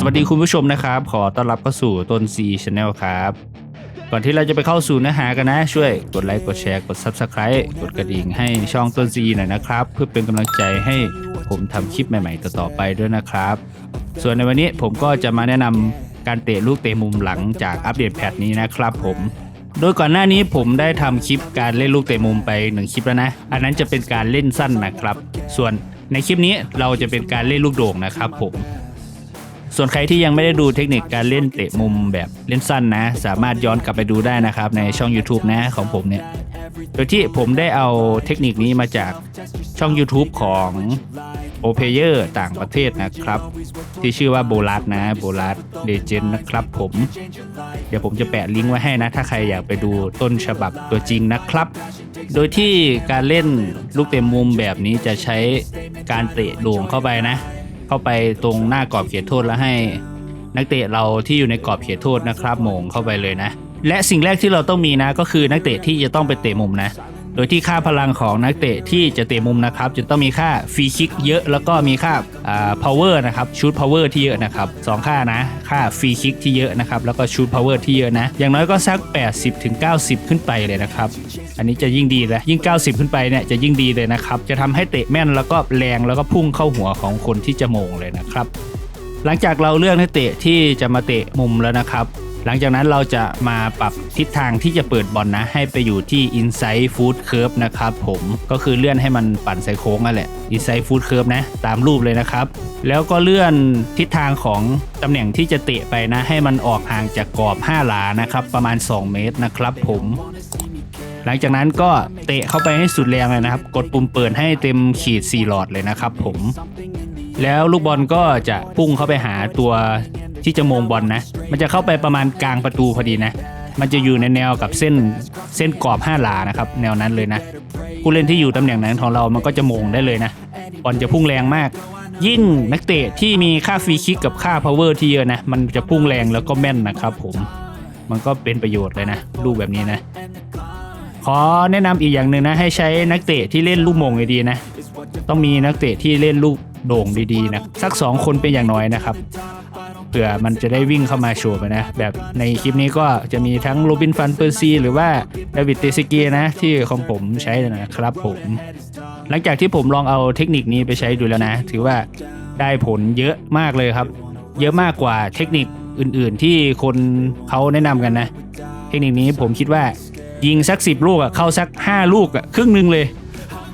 สวัสดีคุณผู้ชมนะครับ ขอต้อนรับเข้าสู่ต้น C Channel ครับ ก่อนที่เราจะไปเข้าสู่เนื้อหากันนะ ช่วยกดไลค์กดแชร์กด Subscribe กดกระดิ่งให้ช่องต้น C หน่อยนะครับ เพื่อเป็นกำลังใจให้ผมทำคลิปใหม่ๆต่อๆไปด้วยนะครับ ส่วนในวันนี้ผมก็จะมาแนะนำการเตะลูกเตะมุมหลังจากอัปเดตแพทนี้นะครับผมโดยก่อนหน้านี้ผมได้ทำคลิปการเล่นลูกเตะมุมไปหนึ่งคลิปแล้วนะ อันนั้นจะเป็นการเล่นสั้นนะครับ ส่วนในคลิปนี้เราจะเป็นการเล่นลูกโด่งนะครับผม ส่วนใครที่ยังไม่ได้ดูเทคนิคการเล่นเตะมุมแบบเล่นสั้นนะ สามารถย้อนกลับไปดูได้นะครับในช่อง YouTube นะของผมเนี่ย โดยที่ผมได้เอาเทคนิคนี้มาจากช่อง YouTube ของ โอเพเยอร์ต่างประเทศนะครับ ที่ชื่อว่าโบลัสนะโบลัสเลเจนนะครับผม เดี๋ยวผมจะแปะลิงก์ไว้ให้นะ ถ้าใครอยากไปดูต้นฉบับตัวจริงนะครับ โดยที่การเล่นลูกเต็มมุมแบบนี้จะใช้การเตะโด่งเข้าไปนะ เข้าไปตรงหน้ากรอบเขตโทษแล้วให้นักเตะเราที่อยู่ในกรอบเขตโทษนะครับมงเข้าไปเลยนะ และสิ่งแรกที่เราต้องมีนะก็คือนักเตะที่จะต้องไปเตะมุมนะ โดยที่ค่าพลังของนักเตะที่จะเตะมุมนะครับ จะต้องมีค่าฟรีคิกเยอะ แล้วก็มีค่าอ่า power นะครับชูด power ที่เยอะนะครับสองค่านะค่าฟรีคิกที่เยอะนะครับแล้วก็ชูด power ที่เยอะนะอย่างน้อยก็สัก 80ถึง90 ขึ้นไปเลยนะครับอันนี้จะยิ่งดีเลยยิ่ง 90 ขึ้นไปเนี่ยจะยิ่งดีเลยนะครับจะทำให้เตะแม่นแล้วก็แรงแล้วก็พุ่งเข้าหัวของคนที่จะโมงเลยนะครับหลังจากเราเลือกนักเตะที่จะมาเตะมุมแล้วนะครับ หลังจากนั้นเราจะมาปรับทิศทางที่จะเปิดบอลนะให้ไปอยู่ที่ inside foot curve นะครับผมก็คือเลื่อนให้มันปั่นใส่โค้งนั่นแหละ inside foot curve นะตามรูปเลยนะครับ แล้วก็เลื่อนทิศทางของตำแหน่งที่จะเตะไปนะ ให้มันออกห่างจากกรอบ 5 หลานะครับ ประมาณ 2 เมตรนะครับผมหลังจากนั้นก็เตะเข้าไปให้สุดแรงเลยนะครับ กดปุ่มเปิดให้เต็มขีด 4 หลอดเลยนะครับผม แล้วลูกบอลก็จะพุ่งเข้าไปหาตัว ที่จะมงบอลนะ มันจะเข้าไปประมาณกลางประตูพอดีนะ มันจะอยู่ในแนวกับเส้นเส้นกรอบ5หลานะครับ แนวนั้นเลยนะ ผู้เล่นที่อยู่ตำแหน่งนั้นของเรามันก็จะมงได้เลยนะบอลจะพุ่งแรงมาก ยิ่งนักเตะที่มีค่าฟรีคิกกับค่าพาวเวอร์ที่เยอะนะ มันจะพุ่งแรงแล้วก็แม่นนะครับผมมันก็เป็นประโยชน์เลยนะลูกแบบนี้นะขอแนะนำอีกอย่างหนึ่งนะ ให้ใช้นักเตะที่เล่นลูกมงดีๆนะ ต้องมีนักเตะที่เล่นลูกโด่งดีๆนะ สัก 2 คนเป็นอย่างน้อยนะครับ เผื่อมันจะได้วิ่งเข้ามาโชว์ไปนะ แบบในคลิปนี้ก็จะมีทั้งโรบินฟันเปอร์ซีหรือว่าดาวิดเตซิกีนะที่ของผมใช้นะครับผม หลังจากที่ผมลองเอาเทคนิคนี้ไปใช้ดูแล้วนะ ถือว่าได้ผลเยอะมากเลยครับ เยอะมากกว่าเทคนิคอื่นๆ ที่คนเขาแนะนำกันนะ เทคนิคนี้ผมคิดว่ายิงสักสิบลูกอะเข้าสัก 5 ลูกอะครึ่งหนึ่งเลย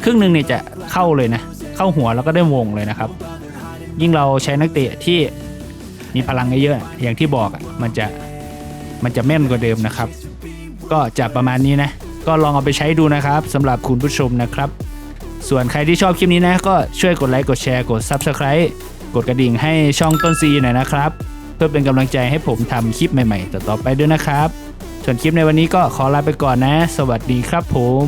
ครึ่งหนึ่งเนี่ยจะเข้าเลยนะ เข้าหัวแล้วก็ได้วงเลยนะครับ ยิ่งเราใช้นักเตะที่ มีพลังเยอะๆอย่างที่บอกมันจะมันจะแม่นกว่าเดิมนะครับ ก็จะประมาณนี้นะ ก็ลองเอาไปใช้ดูนะครับสำหรับคุณผู้ชมนะครับ ส่วนใครที่ชอบคลิปนี้นะ ก็ช่วยกดไลค์กดแชร์กด Subscribe กดกระดิ่งให้ช่องต้นซีหน่อยนะครับ เพื่อเป็นกำลังใจให้ผมทำคลิปใหม่ๆ ต่อๆไปด้วยนะครับ ส่วนคลิปในวันนี้ก็ขอลาไปก่อนนะ สวัสดีครับผม